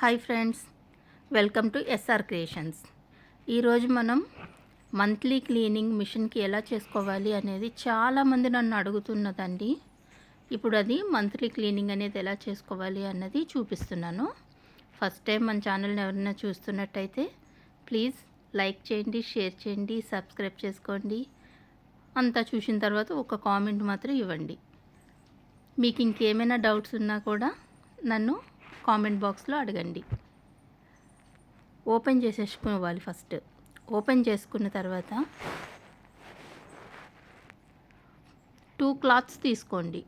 Hi friends welcome to S R creations. ఈరోజు మనం monthly cleaning మిషన్కి ఎలా చేసుకోవాలి అనేది చాలామంది నన్ను అడుగుతున్నదండి. ఇప్పుడు అది మంత్లీ క్లీనింగ్ అనేది ఎలా చేసుకోవాలి అన్నది చూపిస్తున్నాను. ఫస్ట్ టైం మన ఛానల్ని ఎవరైనా చూస్తున్నట్టయితే ప్లీజ్ లైక్ చేయండి షేర్ చేయండి సబ్స్క్రైబ్ చేసుకోండి. అంతా చూసిన తర్వాత ఒక కామెంట్ మాత్రం ఇవ్వండి. మీకు ఇంకేమైనా డౌట్స్ ఉన్నా కూడా నన్ను కామెంట్ బాక్స్లో అడగండి. ఓపెన్ చేసేసుకోవాలి ఫస్ట్. ఓపెన్ చేసుకున్న తర్వాత టూ క్లాత్స్ తీసుకోండి.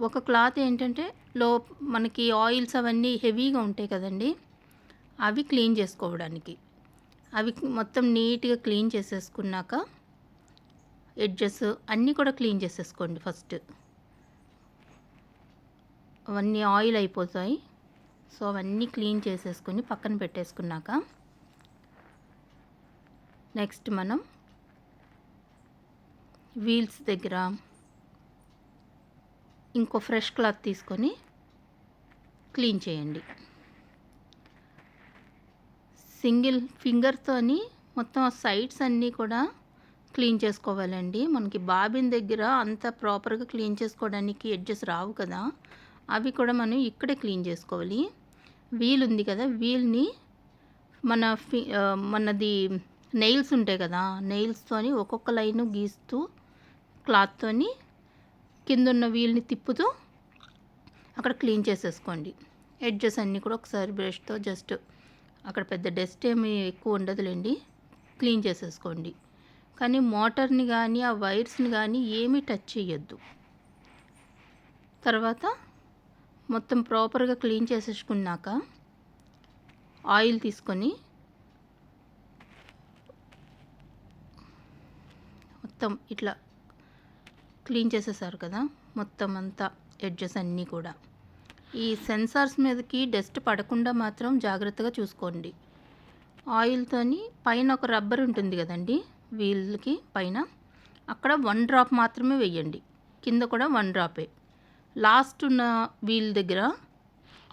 ఒక క్లాత్ ఏంటంటే లో మనకి ఆయిల్స్ అవన్నీ హెవీగా ఉంటాయి కదండి. అవి క్లీన్ చేసుకోవడానికి. అవి మొత్తం నీట్గా క్లీన్ చేసేసుకున్నాక ఎడ్జెస్ అన్నీ కూడా క్లీన్ చేసేసుకోండి ఫస్ట్. అవన్నీ ఆయిల్ అయిపోతాయి. సో అవన్నీ క్లీన్ చేసేసుకొని పక్కన పెట్టేసుకున్నాక నెక్స్ట్ మనం వీల్స్ దగ్గర ఇంకో ఫ్రెష్ క్లాత్ తీసుకొని క్లీన్ చేయండి. సింగిల్ ఫింగర్తోని మొత్తం ఆ సైడ్స్ అన్నీ కూడా క్లీన్ చేసుకోవాలండి. మనకి బాబిన్ దగ్గర అంత ప్రాపర్గా క్లీన్ చేసుకోవడానికి ఎడ్జెస్ రావు కదా. అవి కూడా మనం ఇక్కడే క్లీన్ చేసుకోవాలి. వీల్ ఉంది కదా. వీల్ని మన ఫి మనది నెయిల్స్ ఉంటాయి కదా. నెయిల్స్తోని ఒక్కొక్క లైన్ గీస్తూ క్లాత్తోని కింద ఉన్న వీల్ని తిప్పుతూ అక్కడ క్లీన్ చేసేసుకోండి. ఎడ్జెస్ అన్నీ కూడా ఒకసారి బ్రష్తో జస్ట్ అక్కడ పెద్ద డస్ట్ ఏమి ఎక్కువ ఉండదులేండి. క్లీన్ చేసేసుకోండి. కానీ మోటార్ని కానీ ఆ వైర్స్ని కానీ ఏమీ టచ్ చేయొద్దు తర్వాత మొత్తం ప్రాపర్గా క్లీన్ చేసేసుకున్నాక ఆయిల్ తీసుకొని మొత్తం ఇట్లా క్లీన్ చేసేసారు కదా మొత్తం అంతా ఎడ్జెస్ అన్నీ కూడా. ఈ సెన్సార్స్ మీదకి డస్ట్ పడకుండా మాత్రం జాగ్రత్తగా చూసుకోండి. ఆయిల్తోని పైన ఒక రబ్బర్ ఉంటుంది కదండి వీళ్ళకి పైన. అక్కడ వన్ డ్రాప్ మాత్రమే వేయండి. కింద కూడా వన్ డ్రాపే. లాస్ట్ ఉన్న వీల్ దగ్గర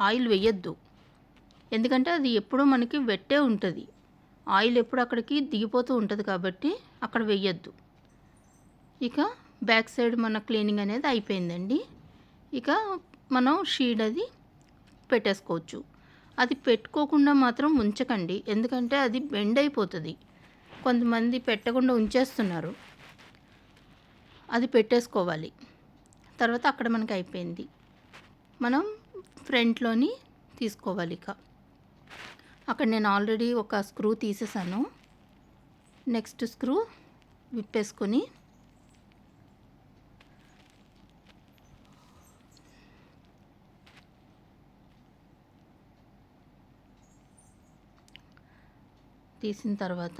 ఆయిల్ వేయద్దు. ఎందుకంటే అది ఎప్పుడూ మనకి వెట్టే ఉంటుంది. ఆయిల్ ఎప్పుడు అక్కడికి దిగిపోతూ ఉంటుంది కాబట్టి అక్కడ వేయద్దు. ఇక బ్యాక్ సైడ్ మన క్లీనింగ్ అనేది అయిపోయిందండి. ఇక మనం షీడ్ అది పెట్టేసుకోవచ్చు. అది పెట్టుకోకుండా మాత్రం ఉంచకండి. ఎందుకంటే అది బెండ్ అయిపోతుంది. కొంతమంది పెట్టకుండా ఉంచేస్తున్నారు. అది పెట్టేసుకోవాలి. తర్వాత అక్కడ మనకి అయిపోయింది. మనం ఫ్రంట్లోని తీసుకోవాలి ఇక. అక్కడ నేను ఆల్రెడీ ఒక స్క్రూ తీసేసాను. నెక్స్ట్ స్క్రూ విప్పేసుకొని తీసిన తర్వాత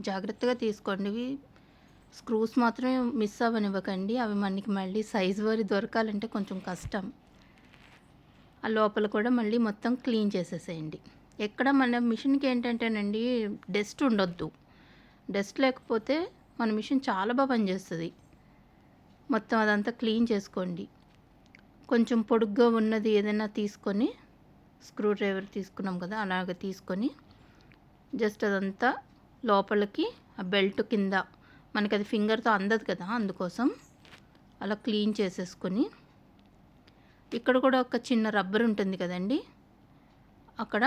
జాగ్రత్తగా తీసుకోండి. స్క్రూస్ మాత్రమే మిస్ అవ్వనివ్వకండి. అవి మనకి మళ్ళీ సైజ్ వరి దొరకాలంటే కొంచెం కష్టం. ఆ లోపల కూడా మళ్ళీ మొత్తం క్లీన్ చేసేసేయండి. ఎక్కడ మన మిషన్కి ఏంటంటేనండి డస్ట్ ఉండొద్దు. డస్ట్ లేకపోతే మన మిషన్ చాలా బాగా పనిచేస్తుంది. మొత్తం అదంతా క్లీన్ చేసుకోండి. కొంచెం పొడుగ్గా ఉన్నది ఏదైనా తీసుకొని స్క్రూ డ్రైవర్ తీసుకున్నాం కదా అలాగ తీసుకొని జస్ట్ అదంతా లోపలికి ఆ బెల్ట్ కింద మనకి అది ఫింగర్తో అందదు కదా అందుకోసం. అలా క్లీన్ చేసేసుకొని. ఇక్కడ కూడా ఒక చిన్న రబ్బర్ ఉంటుంది కదండి. అక్కడ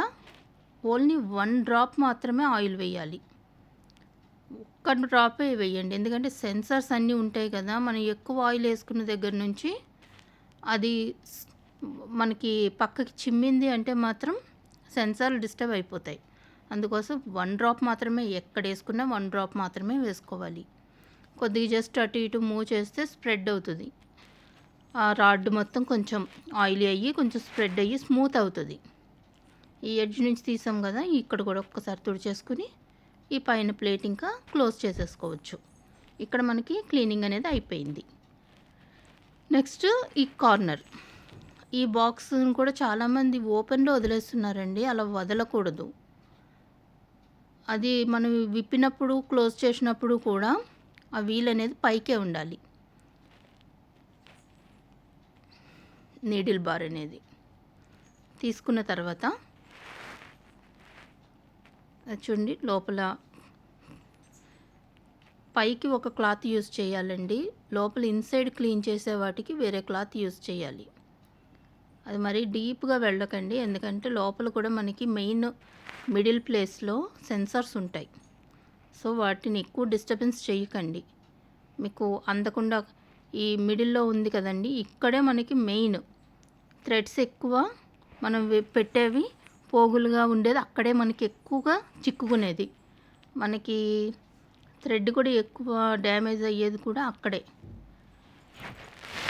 ఓన్లీ వన్ డ్రాప్ మాత్రమే ఆయిల్ వేయాలి. ఒక్క డ్రాపే వేయండి. ఎందుకంటే సెన్సార్స్ అన్నీ ఉంటాయి కదా. మనం ఎక్కువ ఆయిల్ వేసుకున్న దగ్గర నుంచి అది మనకి పక్కకి చిమ్మింది అంటే మాత్రం సెన్సార్లు డిస్టర్బ్ అయిపోతాయి. అందుకోసం వన్ డ్రాప్ మాత్రమే ఎక్కడ వేసుకున్నా వన్ డ్రాప్ మాత్రమే వేసుకోవాలి. కొద్దిగా జస్ట్ అటు ఇటు మూవ్ చేస్తే స్ప్రెడ్ అవుతుంది. ఆ రాడ్ మొత్తం కొంచెం ఆయిలీ అయ్యి కొంచెం స్ప్రెడ్ అయ్యి స్మూత్ అవుతుంది. ఈ ఎడ్జ్ నుంచి తీసాం కదా ఇక్కడ కూడా ఒక్కసారి తుడిచేసుకుని ఈ పైన ప్లేట్ ఇంకా క్లోజ్ చేసేసుకోవచ్చు. ఇక్కడ మనకి క్లీనింగ్ అనేది అయిపోయింది. నెక్స్ట్ ఈ కార్నర్. ఈ బాక్స్ని కూడా చాలామంది ఓపెన్లో వదిలేస్తున్నారండి అలా వదలకూడదు. అది మనం విప్పినప్పుడు క్లోజ్ చేసినప్పుడు కూడా ఆ వీల్ అనేది పైకే ఉండాలి. నీడిల్ బార్ అనేది. తీసుకున్న తర్వాత అది చూడండి లోపల పైకి ఒక క్లాత్ యూజ్ చేయాలండి. లోపల ఇన్సైడ్ క్లీన్ చేసే వాటికి వేరే క్లాత్ యూజ్ చేయాలి. అది మరీ డీప్గా వెళ్ళకండి ఎందుకంటే లోపల కూడా మనకి మెయిన్ మిడిల్ ప్లేస్లో సెన్సార్స్ ఉంటాయి. సో వాటిని ఎక్కువ డిస్టర్బెన్స్ చేయకండి. మీకు అందకుండా ఈ మిడిల్లో ఉంది కదండి ఇక్కడే మనకి మెయిన్ థ్రెడ్స్ ఎక్కువ మనం పెట్టేవి పోగులుగా ఉండేది అక్కడే మనకి ఎక్కువగా చిక్కుకునేది. మనకి థ్రెడ్ కూడా ఎక్కువ డ్యామేజ్ అయ్యేది కూడా అక్కడే.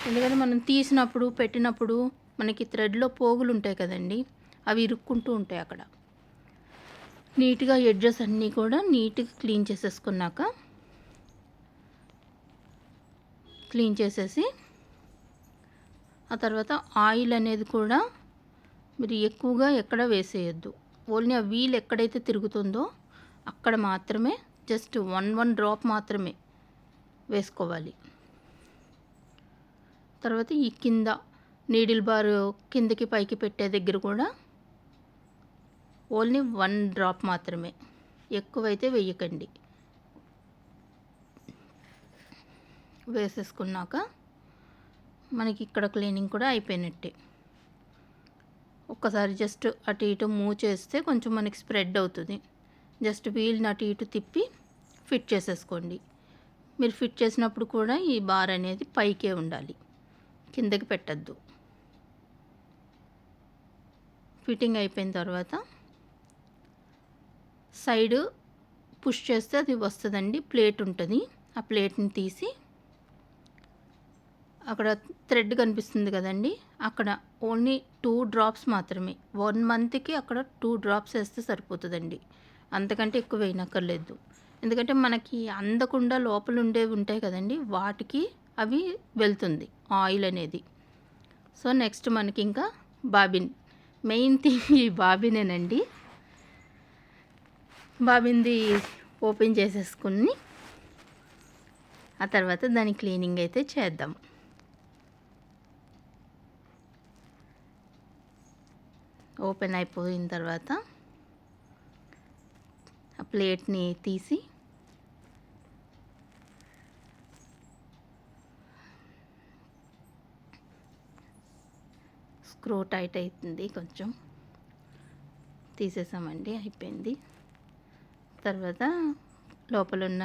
ఎందుకంటే మనం తీసినప్పుడు పెట్టినప్పుడు మనకి థ్రెడ్లో పోగులు ఉంటాయి కదండి అవి ఇరుక్కుంటూ ఉంటాయి అక్కడ. నీట్గా ఎడ్జెస్ అన్నీ కూడా నీట్గా క్లీన్ చేసేసుకున్నాక క్లీన్ చేసేసి ఆ తర్వాత ఆయిల్ అనేది కూడా మీరు ఎక్కువగా ఎక్కడ వేసేయద్దు. ఓన్లీ ఆ వీల్ ఎక్కడైతే తిరుగుతుందో అక్కడ మాత్రమే జస్ట్ వన్ వన్ డ్రాప్ మాత్రమే వేసుకోవాలి. తర్వాత ఈ కింద నీడిల్ బార్ కిందకి పైకి పెట్టే దగ్గర కూడా ఓన్లీ వన్ డ్రాప్ మాత్రమే. ఎక్కువైతే వేయకండి వేసేసుకున్నాక మనకి ఇక్కడ క్లీనింగ్ కూడా అయిపోయినట్టే. ఒక్కసారి జస్ట్ అటు ఇటు మూవ్ చేస్తే కొంచెం మనకి స్ప్రెడ్ అవుతుంది. జస్ట్ వీల్ని అటు ఇటు తిప్పి ఫిట్ చేసేసుకోండి. మీరు ఫిట్ చేసినప్పుడు కూడా ఈ బార్ అనేది పైకే ఉండాలి. కిందకి పెట్టద్దు. ఫిట్టింగ్ అయిపోయిన తర్వాత సైడ్ పుష్ చేస్తే అది వస్తుందండి. ప్లేట్ ఉంటుంది. ఆ ప్లేట్ని తీసి అక్కడ థ్రెడ్ కనిపిస్తుంది కదండి. అక్కడ ఓన్లీ టూ డ్రాప్స్ మాత్రమే. వన్ మంత్కి అక్కడ టూ డ్రాప్స్ వేస్తే సరిపోతుందండి. అంతకంటే ఎక్కువ వేయనక్కర్లేదు. ఎందుకంటే మనకి అందకుండా లోపల ఉండేవి ఉంటాయి కదండి. వాటికి అవి వెళ్తుంది ఆయిల్ అనేది. సో నెక్స్ట్ మనకి ఇంకా బాబిన్. మెయిన్ థింగ్ ఈ బాబినేనండి. బాబింది ఓపెన్ చేసేసుకుని ఆ తర్వాత దాని క్లీనింగ్ అయితే చేద్దాం. ఓపెన్ అయిపోయిన తర్వాత ఆ ప్లేట్ని తీసి స్క్రూ టైట్ అవుతుంది కొంచెం. తీసేసామండి అయిపోయింది. తర్వాత లోపల ఉన్న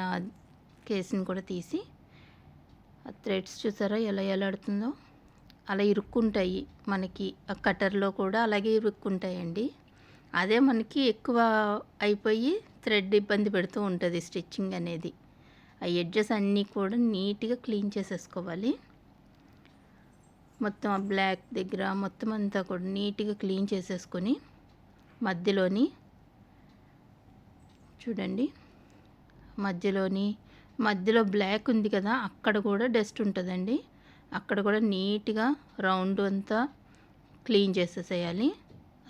కేసుని కూడా తీసి ఆ థ్రెడ్స్ చూసారా ఎలా ఎలాడుతుందో? అలా ఇరుక్కుంటాయి మనకి. ఆ కట్టర్లో కూడా అలాగే ఇరుక్కుంటాయండి. అదే మనకి ఎక్కువ అయిపోయి థ్రెడ్ ఇబ్బంది పెడుతూ ఉంటుంది స్టిచ్చింగ్ అనేది. ఆ ఎడ్జెస్ అన్నీ కూడా నీట్గా క్లీన్ చేసేసుకోవాలి. మొత్తం ఆ బ్లాక్ దగ్గర మొత్తం అంతా కూడా నీట్గా క్లీన్ చేసేసుకొని మధ్యలోని చూడండి. మధ్యలోని మధ్యలో బ్లాక్ ఉంది కదా అక్కడ కూడా డస్ట్ ఉంటుందండి. అక్కడ కూడా నీట్గా రౌండ్ అంతా క్లీన్ చేసేసేయాలి.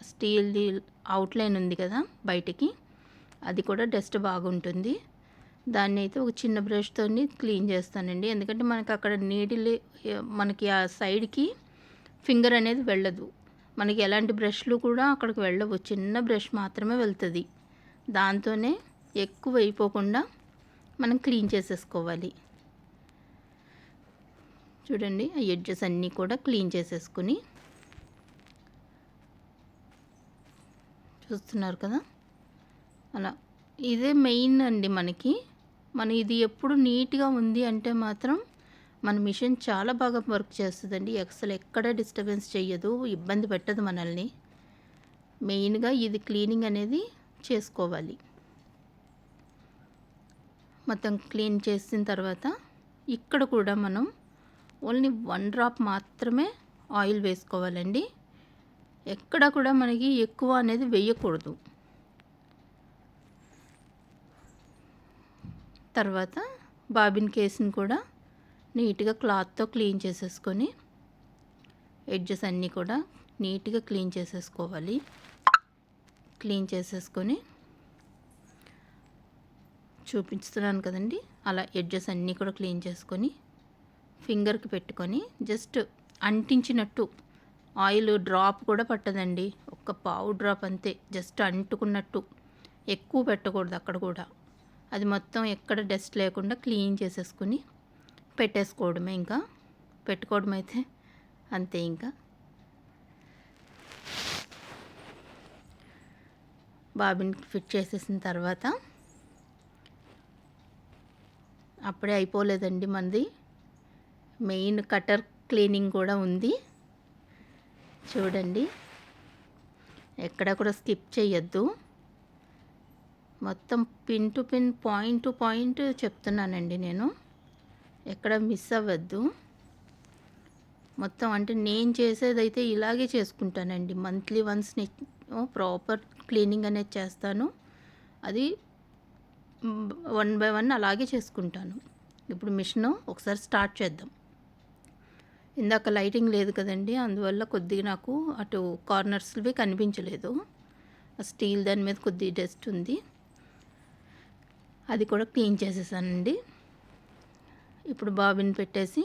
స్టీల్ది అవుట్లైన్ ఉంది కదా బయటికి అది కూడా డస్ట్ బాగుంటుంది. దాన్ని అయితే ఒక చిన్న బ్రష్తో క్లీన్ చేస్తానండి. ఎందుకంటే మనకి అక్కడ నీడిల్ మనకి ఆ సైడ్కి ఫింగర్ అనేది వెళ్ళదు. మనకి ఎలాంటి బ్రష్లు కూడా అక్కడికి వెళ్ళవు. చిన్న బ్రష్ మాత్రమే వెళ్తుంది. దాంతోనే ఎక్కువ అయిపోకుండా మనం క్లీన్ చేసేసుకోవాలి. చూడండి ఆ ఎడ్జెస్ అన్నీ కూడా క్లీన్ చేసేసుకుని చూస్తున్నారు కదా? అలా. ఇదే మెయిన్ అండి మనకి. మన ఇది ఎప్పుడు నీట్గా ఉంది అంటే మాత్రం మన మిషన్ చాలా బాగా వర్క్ చేస్తుందండి. అసలు ఎక్కడ డిస్టర్బెన్స్ చేయదు ఇబ్బంది పెట్టదు మనల్ని. మెయిన్గా ఇది క్లీనింగ్ అనేది చేసుకోవాలి. మొత్తం క్లీన్ చేసిన తర్వాత ఇక్కడ కూడా మనం ఓన్లీ వన్ డ్రాప్ మాత్రమే ఆయిల్ వేసుకోవాలండి. ఎక్కడ కూడా మనకి ఎక్కువ అనేది వేయకూడదు. తర్వాత బాబిన్ కేసుని కూడా నీట్గా క్లాత్తో క్లీన్ చేసేసుకొని ఎడ్జెస్ అన్నీ కూడా నీట్గా క్లీన్ చేసేసుకోవాలి. క్లీన్ చేసేసుకొని చూపిస్తున్నాను కదండి. అలా ఎడ్జెస్ అన్నీ కూడా క్లీన్ చేసుకొని ఫింగర్కి పెట్టుకొని జస్ట్ అంటించినట్టు ఆయిల్ డ్రాప్ కూడా పట్టదండి. ఒక్క పావు డ్రాప్ అంతే జస్ట్ అంటుకున్నట్టు ఎక్కువ పెట్టకూడదు అక్కడ కూడా. అది మొత్తం ఎక్కడ డస్ట్ లేకుండా క్లీన్ చేసేసుకుని పెట్టేసుకోవడమే ఇంకా. పెట్టుకోవడం అయితే అంతే ఇంకా. బాబిన్ ఫిట్ చేసేసిన తర్వాత అప్పుడే అయిపోలేదండి మనది మెయిన్ కటర్ క్లీనింగ్ కూడా ఉంది. చూడండి. ఎక్కడ కూడా స్కిప్ చేయొద్దు మొత్తం pin to pin point to point చెప్తున్నానండి నేను. ఎక్కడ మిస్ అవ్వద్దు. మొత్తం అంటే నేను చేసేదైతే ఇలాగే చేసుకుంటానండి. మంత్లీ వన్స్ ప్రాపర్ క్లీనింగ్ అనేది చేస్తాను. అది వన్ బై వన్ అలాగే చేసుకుంటాను. ఇప్పుడు మిషన్ ఒకసారి స్టార్ట్ చేద్దాం. ఇందాక లైటింగ్ లేదు కదండి అందువల్ల కొద్దిగా నాకు అటు కార్నర్స్వి కనిపించలేదు. ఆ స్టీల్ దాని మీద కొద్ది డస్ట్ ఉంది. అది కూడా క్లీన్ చేసేసానండి. ఇప్పుడు బాబిన్ పెట్టేసి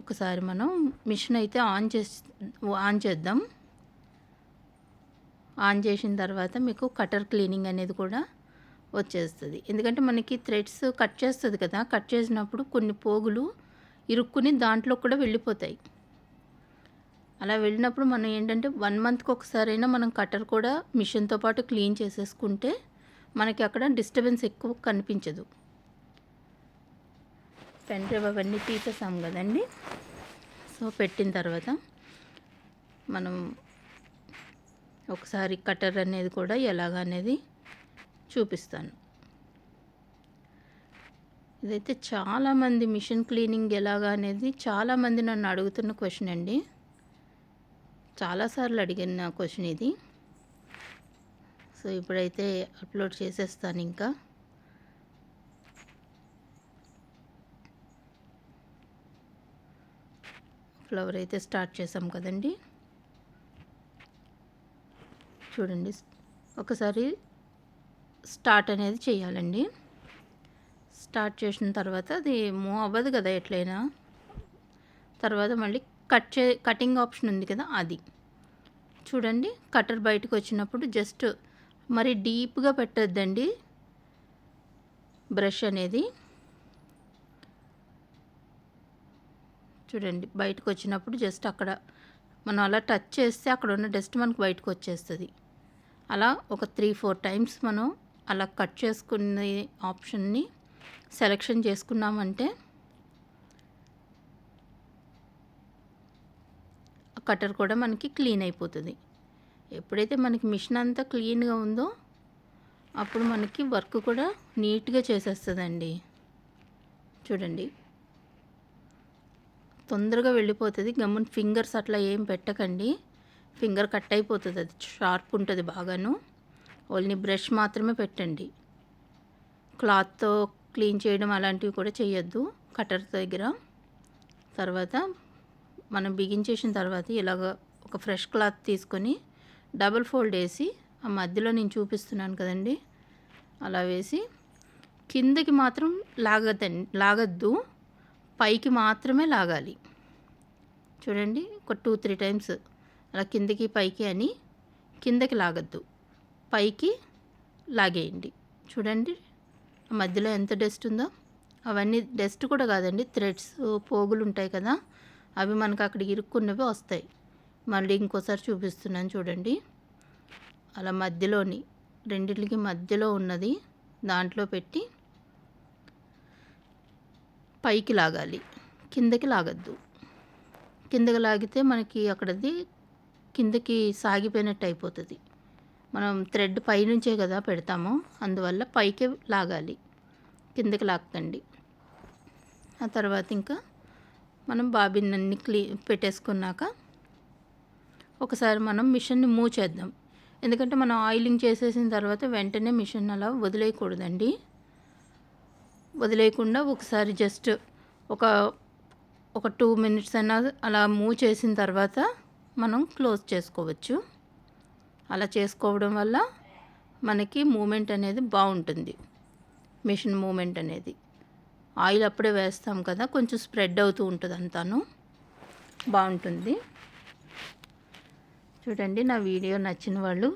ఒకసారి మనం మిషన్ అయితే ఆన్ చేసి ఆన్ చేద్దాం. ఆన్ చేసిన తర్వాత మీకు కటర్ క్లీనింగ్ అనేది కూడా వచ్చేస్తుంది. ఎందుకంటే మనకి థ్రెడ్స్ కట్ చేస్తుంది కదా కట్ చేసినప్పుడు కొన్ని పోగులు ఇరుక్కుని దాంట్లో కూడా వెళ్ళిపోతాయి. అలా వెళ్ళినప్పుడు మనం ఏంటంటే వన్ మంత్కి ఒకసారైనా మనం కటర్ కూడా మిషన్తో పాటు క్లీన్ చేసేసుకుంటే మనకి అక్కడ డిస్టర్బెన్స్ ఎక్కువ కనిపించదు. పెన్ డ్రైవ్ అవన్నీ తీసేసాం కదండి. సో పెట్టిన తర్వాత మనం ఒకసారి కటర్ అనేది కూడా ఎలాగ అనేది చూపిస్తాను. ఇదైతే చాలామంది మిషన్ క్లీనింగ్ ఎలాగా అనేది చాలామంది నన్ను అడుగుతున్న క్వశ్చన్ అండి. చాలాసార్లు అడిగిన క్వశ్చన్ ఇది. సో ఇప్పుడైతే అప్లోడ్ చేసేస్తాను ఇంకా. ఫ్లవర్ అయితే స్టార్ట్ చేసాం కదండి. చూడండి ఒకసారి స్టార్ట్ అనేది చేయాలండి. స్టార్ట్ చేసిన తర్వాత అది మూవ్ అవ్వదు కదా ఎట్లయినా. తర్వాత మళ్ళీ కట్ చే కటింగ్ ఆప్షన్ ఉంది కదా అది. చూడండి కటర్ బయటకు వచ్చినప్పుడు జస్ట్ మరి డీప్గా పెట్టద్దండి బ్రష్ అనేది. చూడండి బయటకు వచ్చినప్పుడు జస్ట్ అక్కడ మనం అలా టచ్ చేస్తే అక్కడ ఉన్న డస్ట్ మనకు బయటకు వచ్చేస్తుంది అలా ఒక త్రీ ఫోర్ టైమ్స్ మనం అలా కట్ చేసుకునే ఆప్షన్ని సెలెక్షన్ చేసుకున్నామంటే కటర్ కూడా మనకి క్లీన్ అయిపోతుంది. ఎప్పుడైతే మనకి మిషన్ అంతా క్లీన్గా ఉందో అప్పుడు మనకి వర్క్ కూడా నీట్గా చేసేస్తుందండి. చూడండి. తొందరగా వెళ్ళిపోతుంది. గమ్మున ఫింగర్స్ అట్లా ఏం పెట్టకండి. ఫింగర్ కట్ అయిపోతుంది అది. షార్ప్ ఉంటుంది బాగాను. ఓన్లీ బ్రష్ మాత్రమే పెట్టండి. క్లాత్తో క్లీన్ చేయడం అలాంటివి కూడా చేయొద్దు కటర్ దగ్గర. తర్వాత మనం బిగించేసిన తర్వాత ఇలాగ ఒక ఫ్రెష్ క్లాత్ తీసుకొని డబుల్ ఫోల్డ్ వేసి ఆ మధ్యలో నేను చూపిస్తున్నాను కదండి. అలా వేసి కిందకి మాత్రం లాగద్దండి లాగద్దు. పైకి మాత్రమే లాగాలి. చూడండి ఒక టూ త్రీ టైమ్స్ అలా కిందకి పైకి అని కిందకి లాగద్దు. పైకి లాగేయండి. చూడండి మధ్యలో ఎంత డస్ట్ ఉందో. అవన్నీ డస్ట్ కూడా కాదండి థ్రెడ్స్ పోగులు ఉంటాయి కదా. అవి మనకు అక్కడ ఇరుక్కున్నవి వస్తాయి. మళ్ళీ ఇంకోసారి చూపిస్తున్నాను చూడండి. అలా మధ్యలోని రెండింటికి మధ్యలో ఉన్నది దాంట్లో పెట్టి పైకి లాగాలి. కిందకి లాగద్దు. కిందకి లాగితే మనకి అక్కడది కిందకి సాగిపోయినట్టు అయిపోతుంది. మనం థ్రెడ్ పైనుంచే కదా పెడతాము అందువల్ల పైకి లాగాలి. కిందకి లాక్కండి. ఆ తర్వాత ఇంకా మనం బాబిన్ అన్ని క్లీ పెట్టేసుకున్నాక ఒకసారి మనం మిషన్ని మూవ్ చేద్దాం ఎందుకంటే మనం ఆయిలింగ్ చేసేసిన తర్వాత వెంటనే మిషన్ అలా వదిలేయకూడదండి. వదిలేయకుండా ఒకసారి జస్ట్ ఒక ఒక టూ మినిట్స్ అయినా అలా మూవ్ చేసిన తర్వాత మనం క్లోజ్ చేసుకోవచ్చు. అలా చేసుకోవడం వల్ల మనకి మూమెంట్ అనేది బాగుంటుంది. మిషన్ మూమెంట్ అనేది. ఆయిల్ అప్పుడే వేస్తాం కదా కొంచెం స్ప్రెడ్ అవుతూ ఉంటుంది అంతాను. బాగుంటుంది. చూడండి నా వీడియో నచ్చిన వాళ్ళు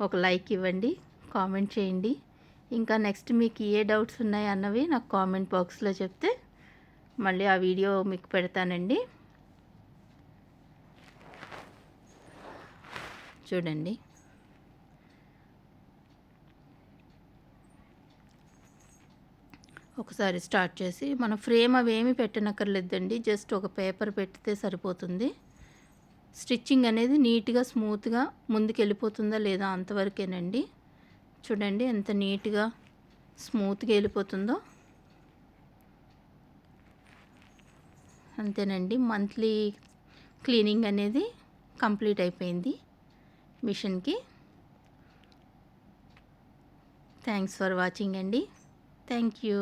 ఒక లైక్ ఇవ్వండి కామెంట్ చేయండి. ఇంకా నెక్స్ట్ మీకు ఏ డౌట్స్ ఉన్నాయి అన్నవి నాకు కామెంట్ బాక్స్లో చెప్తే మళ్ళీ ఆ వీడియో మీకు పెడతానండి. చూడండి. ఒకసారి స్టార్ట్ చేసి మనం ఫ్రేమ్ అవి ఏమి పెట్టనక్కర్లేదండి. జస్ట్ ఒక పేపర్ పెడితే సరిపోతుంది. స్టిచ్చింగ్ అనేది నీట్గా స్మూత్గా ముందుకు వెళ్ళిపోతుందా లేదా అంతవరకేనండి. చూడండి ఎంత నీట్గా స్మూత్గా వెళ్ళిపోతుందో. అంతేనండి మంత్లీ క్లీనింగ్ అనేది కంప్లీట్ అయిపోయింది మిషన్కి. థ్యాంక్స్ ఫర్ వాచింగ్ అండి. Thank you.